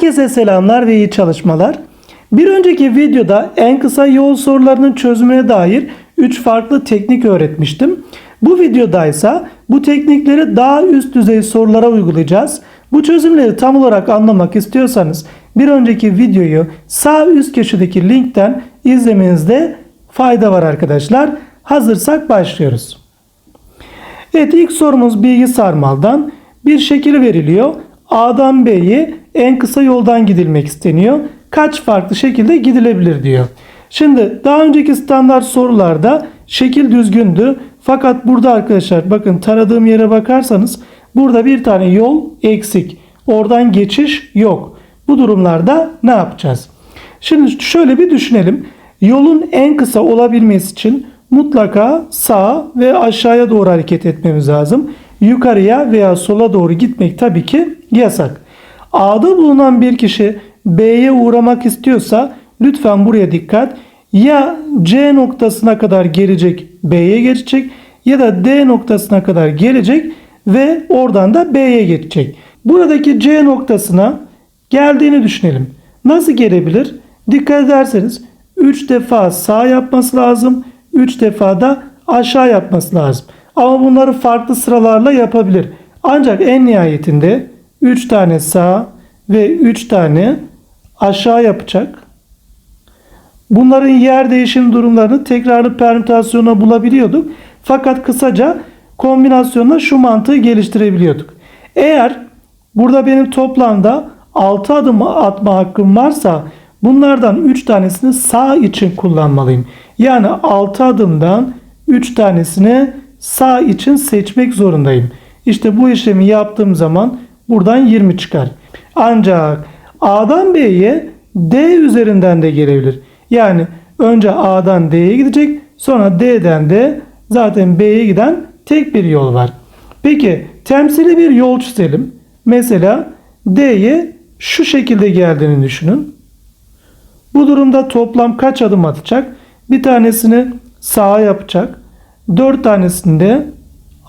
Herkese selamlar ve iyi çalışmalar. Bir önceki videoda en kısa yol sorularının çözümüne dair 3 farklı teknik öğretmiştim. Bu videoda ise bu teknikleri daha üst düzey sorulara uygulayacağız. Bu çözümleri tam olarak anlamak istiyorsanız bir önceki videoyu sağ üst köşedeki linkten izlemenizde fayda var arkadaşlar. Hazırsak başlıyoruz. Evet ilk sorumuz bilgi sarmaldan bir şekil veriliyor. A'dan B'ye en kısa yoldan gidilmek isteniyor. Kaç farklı şekilde gidilebilir diyor. Şimdi daha önceki standart sorularda şekil düzgündü. Fakat burada arkadaşlar bakın taradığım yere bakarsanız burada bir tane yol eksik. Oradan geçiş yok. Bu durumlarda ne yapacağız? Şimdi şöyle bir düşünelim. Yolun en kısa olabilmesi için mutlaka sağa ve aşağıya doğru hareket etmemiz lazım. Yukarıya veya sola doğru gitmek tabii ki yasak. A'da bulunan bir kişi B'ye uğramak istiyorsa lütfen buraya dikkat. Ya C noktasına kadar gelecek B'ye geçecek ya da D noktasına kadar gelecek ve oradan da B'ye geçecek. Buradaki C noktasına geldiğini düşünelim. Nasıl gelebilir? Dikkat ederseniz 3 defa sağ yapması lazım. 3 defa da aşağı yapması lazım. Ama bunları farklı sıralarla yapabilir. Ancak en nihayetinde 3 tane sağ ve 3 tane aşağı yapacak. Bunların yer değişim durumlarını tekrarlı permütasyona bulabiliyorduk. Fakat kısaca kombinasyonla şu mantığı geliştirebiliyorduk. Eğer burada benim toplamda 6 adım atma hakkım varsa bunlardan 3 tanesini sağ için kullanmalıyım. Yani 6 adımdan 3 tanesini sağ için seçmek zorundayım. İşte bu işlemi yaptığım zaman buradan 20 çıkar. Ancak A'dan B'ye D üzerinden de gelebilir. Yani önce A'dan D'ye gidecek sonra D'den de zaten B'ye giden tek bir yol var. Peki temsili bir yol çizelim. Mesela D'ye şu şekilde geldiğini düşünün. Bu durumda toplam kaç adım atacak? Bir tanesini sağa yapacak. Dört tanesini de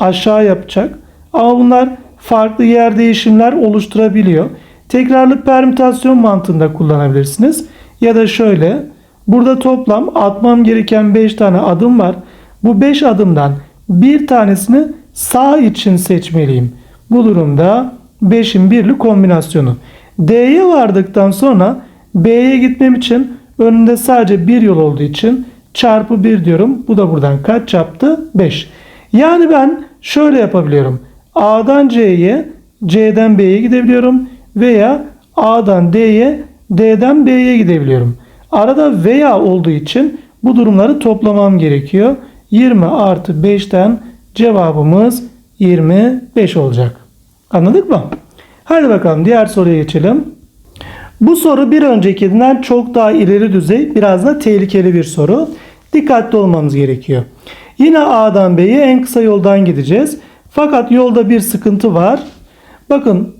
aşağı yapacak. Ama bunlar farklı yer değişimler oluşturabiliyor. Tekrarlı permütasyon mantığında kullanabilirsiniz. Ya da şöyle. Burada toplam atmam gereken 5 tane adım var. Bu 5 adımdan bir tanesini sağ için seçmeliyim. Bu durumda 5'in birli kombinasyonu. D'ye vardıktan sonra B'ye gitmem için önünde sadece bir yol olduğu için çarpı 1 diyorum. Bu da buradan kaç yaptı? 5. Yani ben şöyle yapabiliyorum. A'dan C'ye, C'den B'ye gidebiliyorum veya A'dan D'ye, D'den B'ye gidebiliyorum. Arada veya olduğu için bu durumları toplamam gerekiyor. 20 artı 5'ten cevabımız 25 olacak. Anladık mı? Hadi bakalım diğer soruya geçelim. Bu soru bir öncekinden çok daha ileri düzey, biraz da tehlikeli bir soru. Dikkatli olmamız gerekiyor. Yine A'dan B'ye en kısa yoldan gideceğiz. Fakat yolda bir sıkıntı var. Bakın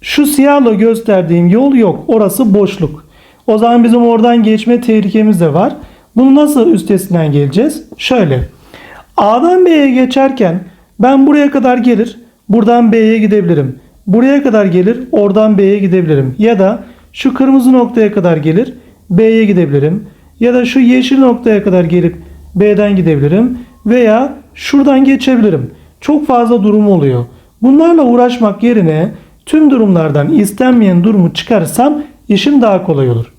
şu siyahla gösterdiğim yol yok. Orası boşluk. O zaman bizim oradan geçme tehlikemiz de var. Bunu nasıl üstesinden geleceğiz? Şöyle. A'dan B'ye geçerken ben buraya kadar gelir, buradan B'ye gidebilirim. Buraya kadar gelir, oradan B'ye gidebilirim. Ya da şu kırmızı noktaya kadar gelir, B'ye gidebilirim. Ya da şu yeşil noktaya kadar gelip B'den gidebilirim. Veya şuradan geçebilirim. Çok fazla durum oluyor. Bunlarla uğraşmak yerine tüm durumlardan istenmeyen durumu çıkarırsam işim daha kolay olur.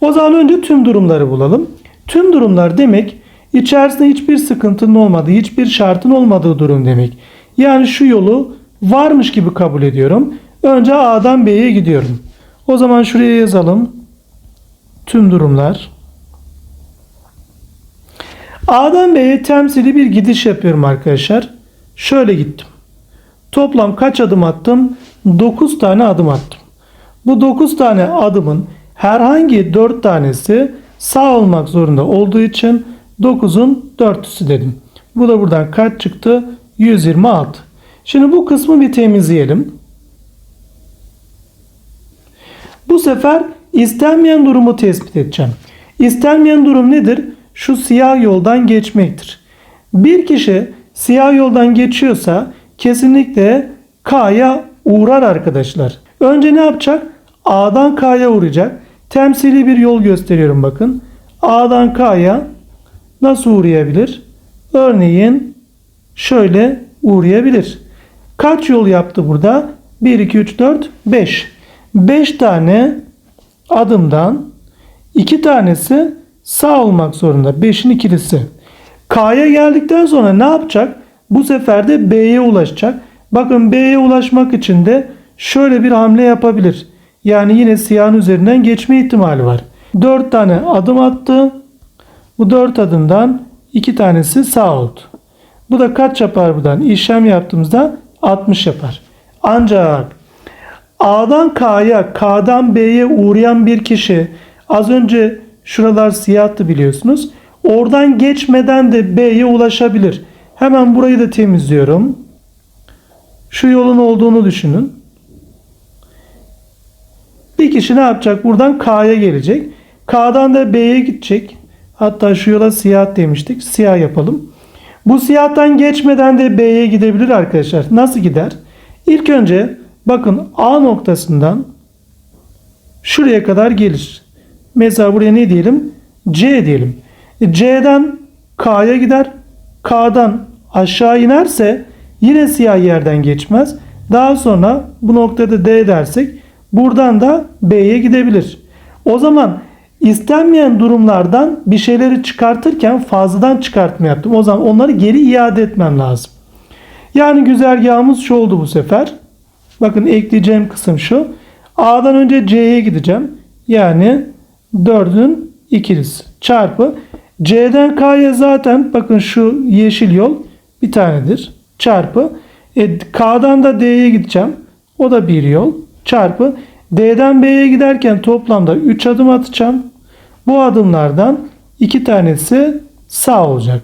O zaman önce tüm durumları bulalım. Tüm durumlar demek içerisinde hiçbir sıkıntının olmadığı, hiçbir şartın olmadığı durum demek. Yani şu yolu varmış gibi kabul ediyorum. Önce A'dan B'ye gidiyorum. O zaman şuraya yazalım. Tüm durumlar. A'dan B'ye temsili bir gidiş yapıyorum arkadaşlar. Şöyle gittim. Toplam kaç adım attım? 9 tane adım attım. Bu 9 tane adımın herhangi 4 tanesi sağ olmak zorunda olduğu için 9'un 4'üsü dedim. Bu da buradan kaç çıktı? 126. Şimdi bu kısmı bir temizleyelim. Bu sefer istenmeyen durumu tespit edeceğim. İstenmeyen durum nedir? Şu siyah yoldan geçmektir. Bir kişi siyah yoldan geçiyorsa kesinlikle K'ya uğrar arkadaşlar. Önce ne yapacak? A'dan K'ya uğrayacak. Temsili bir yol gösteriyorum bakın. A'dan K'ya nasıl uğrayabilir? Örneğin şöyle uğrayabilir. Kaç yol yaptı burada? 1, 2, 3, 4, 5. 5 tane adımdan 2 tanesi sağ olmak zorunda. 5'in ikilisi. K'ya geldikten sonra ne yapacak? Bu sefer de B'ye ulaşacak. Bakın B'ye ulaşmak için de şöyle bir hamle yapabilir. Yani yine siyahın üzerinden geçme ihtimali var. 4 tane adım attı. Bu 4 adımdan 2 tanesi sağ oldu. Bu da kaç yapar buradan? İşlem yaptığımızda 60 yapar. Ancak A'dan K'ya, K'dan B'ye uğrayan bir kişi az önce şuralar siyahtı biliyorsunuz. Oradan geçmeden de B'ye ulaşabilir. Hemen burayı da temizliyorum. Şu yolun olduğunu düşünün. Bir kişi ne yapacak? Buradan K'ya gelecek. K'dan da B'ye gidecek. Hatta şu yola siyah demiştik. Siyah yapalım. Bu siyahtan geçmeden de B'ye gidebilir arkadaşlar. Nasıl gider? İlk önce bakın A noktasından şuraya kadar gelir. Mesela buraya ne diyelim? C diyelim. E, C'den K'ya gider. K'dan aşağı inerse yine siyah yerden geçmez. Daha sonra bu noktada D dersek buradan da B'ye gidebilir. O zaman istenmeyen durumlardan bir şeyleri çıkartırken fazladan çıkartma yaptım. O zaman onları geri iade etmem lazım. Yani güzergahımız şu oldu bu sefer. Bakın ekleyeceğim kısım şu. A'dan önce C'ye gideceğim. Yani 4'ün ikilisi çarpı C'den K'ya zaten bakın şu yeşil yol bir tanedir. Çarpı e, K'dan da D'ye gideceğim. O da bir yol. Çarpı D'den B'ye giderken toplamda 3 adım atacağım. Bu adımlardan 2 tanesi sağ olacak.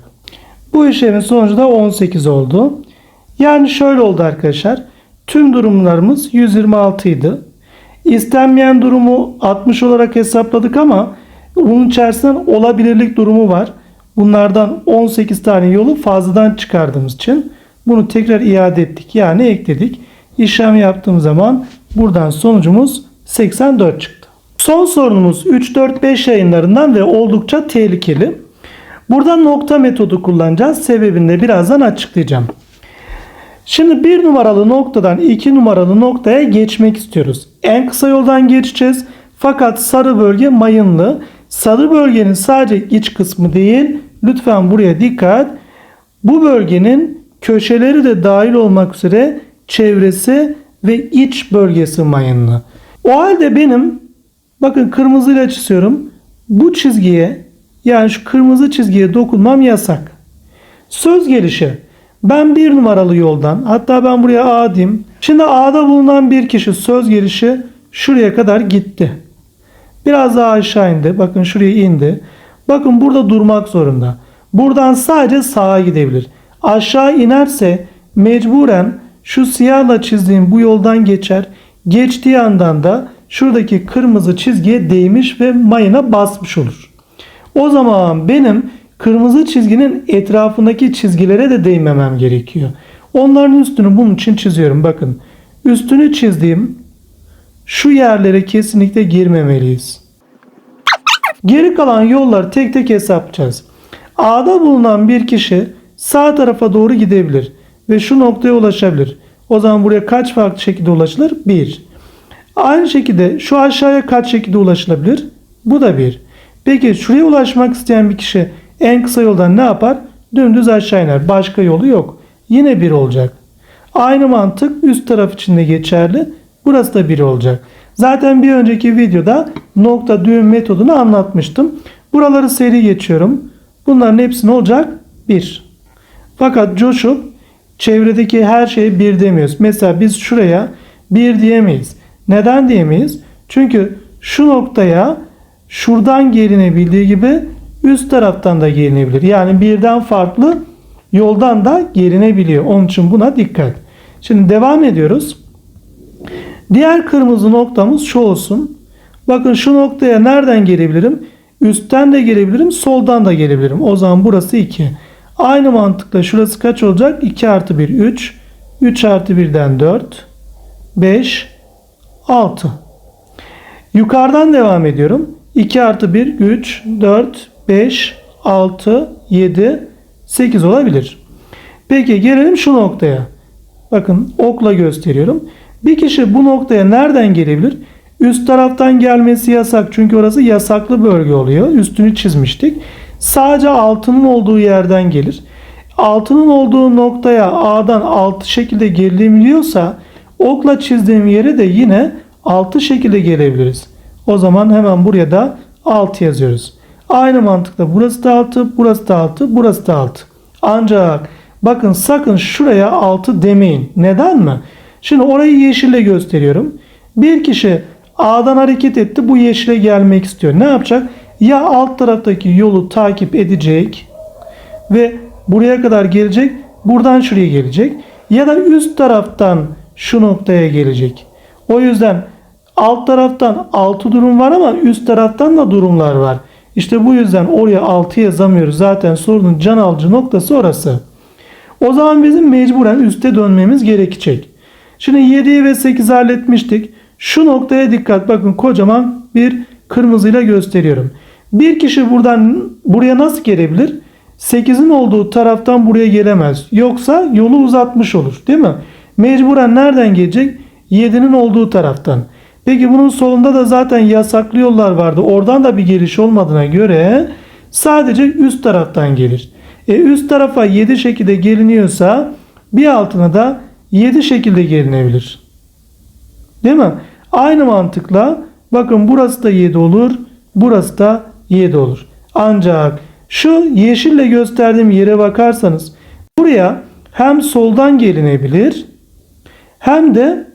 Bu işlemin sonucu da 18 oldu. Yani şöyle oldu arkadaşlar. Tüm durumlarımız 126 idi. İstenmeyen durumu 60 olarak hesapladık ama bunun içerisinden olabilirlik durumu var. Bunlardan 18 tane yolu fazladan çıkardığımız için bunu tekrar iade ettik. Yani ekledik. İşlem yaptığım zaman buradan sonucumuz 84 çıktı. Son sorunumuz 3-4-5 yayınlarından ve oldukça tehlikeli. Burada nokta metodu kullanacağız. Sebebini de birazdan açıklayacağım. Şimdi bir numaralı noktadan iki numaralı noktaya geçmek istiyoruz. En kısa yoldan geçeceğiz. Fakat sarı bölge mayınlı. Sarı bölgenin sadece iç kısmı değil. Lütfen buraya dikkat. Bu bölgenin köşeleri de dahil olmak üzere çevresi ve iç bölgesi mayınlı. O halde benim bakın kırmızıyla çiziyorum. Bu çizgiye yani şu kırmızı çizgiye dokunmam yasak. Söz gelişi ben bir numaralı yoldan hatta ben buraya A diyeyim. Şimdi A'da bulunan bir kişi söz gelişi şuraya kadar gitti. Biraz daha aşağı indi. Bakın şuraya indi. Bakın burada durmak zorunda. Buradan sadece sağa gidebilir. Aşağı inerse mecburen şu siyahla çizdiğim bu yoldan geçer. Geçtiği andan da şuradaki kırmızı çizgiye değmiş ve mayına basmış olur. O zaman benim kırmızı çizginin etrafındaki çizgilere de değmemem gerekiyor. Onların üstünü bunun için çiziyorum. Bakın üstünü çizdiğim şu yerlere kesinlikle girmemeliyiz. Geri kalan yolları tek tek hesaplayacağız. A'da bulunan bir kişi sağ tarafa doğru gidebilir ve şu noktaya ulaşabilir. O zaman buraya kaç farklı şekilde ulaşılır? 1. Aynı şekilde şu aşağıya kaç şekilde ulaşılabilir? Bu da 1. Peki şuraya ulaşmak isteyen bir kişi en kısa yoldan ne yapar? Dümdüz aşağı iner. Başka yolu yok. Yine 1 olacak. Aynı mantık üst taraf için de geçerli. Burası da 1 olacak. Zaten bir önceki videoda nokta düğüm metodunu anlatmıştım. Buraları seri geçiyorum. Bunların hepsi ne olacak? 1. Fakat coşup çevredeki her şeye 1 demiyoruz. Mesela biz şuraya 1 diyemeyiz. Neden diyemeyiz? Çünkü şu noktaya şuradan gelinebildiği gibi üst taraftan da gelinebilir. Yani birden farklı yoldan da gelinebiliyor. Onun için buna dikkat. Şimdi devam ediyoruz. Diğer kırmızı noktamız şu olsun. Bakın şu noktaya nereden gelebilirim? Üstten de gelebilirim, soldan da gelebilirim. O zaman burası 2. Aynı mantıkla şurası kaç olacak? 2 artı 1 3. 3 artı 1'den 4. 5. 6. Yukarıdan devam ediyorum. 2 artı 1, 3, 4, 5, 6, 7, 8 olabilir. Peki gelelim şu noktaya. Bakın okla gösteriyorum. Bir kişi bu noktaya nereden gelebilir? Üst taraftan gelmesi yasak. Çünkü orası yasaklı bölge oluyor. Üstünü çizmiştik. Sadece altının olduğu yerden gelir. Altının olduğu noktaya A'dan altı şekilde gelinebiliyorsa okla çizdiğim yere de yine altı şekilde gelebiliriz. O zaman hemen buraya da 6 yazıyoruz. Aynı mantıkla burası da 6, burası da 6, burası da 6. Ancak bakın sakın şuraya 6 demeyin. Neden mi? Şimdi orayı yeşille gösteriyorum. Bir kişi A'dan hareket etti. Bu yeşile gelmek istiyor. Ne yapacak? Ya alt taraftaki yolu takip edecek ve buraya kadar gelecek. Buradan şuraya gelecek. Ya da üst taraftan şu noktaya gelecek. O yüzden alt taraftan 6 durum var ama üst taraftan da durumlar var. İşte bu yüzden oraya 6 yazamıyoruz. Zaten sorunun can alıcı noktası orası. O zaman bizim mecburen üste dönmemiz gerekecek. Şimdi 7'yi ve 8'i halletmiştik. Şu noktaya dikkat. Bakın kocaman bir kırmızıyla gösteriyorum. Bir kişi buradan buraya nasıl gelebilir? 8'in olduğu taraftan buraya gelemez. Yoksa yolu uzatmış olur. Değil mi? Mecburen nereden gelecek? 7'nin olduğu taraftan. Peki bunun solunda da zaten yasaklı yollar vardı. Oradan da bir geliş olmadığına göre sadece üst taraftan gelir. E üst tarafa 7 şekilde geliniyorsa bir altına da 7 şekilde gelinebilir. Değil mi? Aynı mantıkla bakın burası da 7 olur. Burası da 7 olur. Ancak şu yeşille gösterdiğim yere bakarsanız buraya hem soldan gelinebilir hem de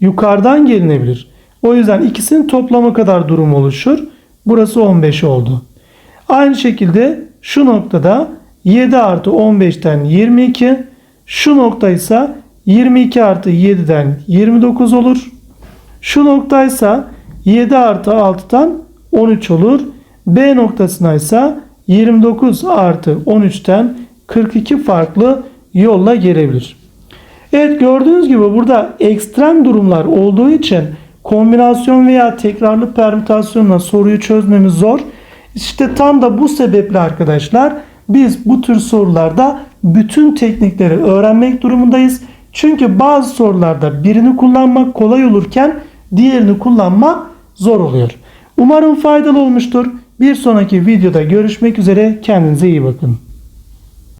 yukarıdan gelinebilir. O yüzden ikisinin toplamı kadar durum oluşur. Burası 15 oldu. Aynı şekilde şu noktada 7 artı 15'ten 22. Şu nokta ise 22 artı 7'den 29 olur. Şu nokta ise 7 artı 6'dan 13 olur. B noktasına ise 29 artı 13'ten 42 farklı yolla gelebilir. Evet gördüğünüz gibi burada ekstrem durumlar olduğu için kombinasyon veya tekrarlı permütasyonla soruyu çözmemiz zor. İşte tam da bu sebeple arkadaşlar biz bu tür sorularda bütün teknikleri öğrenmek durumundayız. Çünkü bazı sorularda birini kullanmak kolay olurken diğerini kullanmak zor oluyor. Umarım faydalı olmuştur. Bir sonraki videoda görüşmek üzere. Kendinize iyi bakın.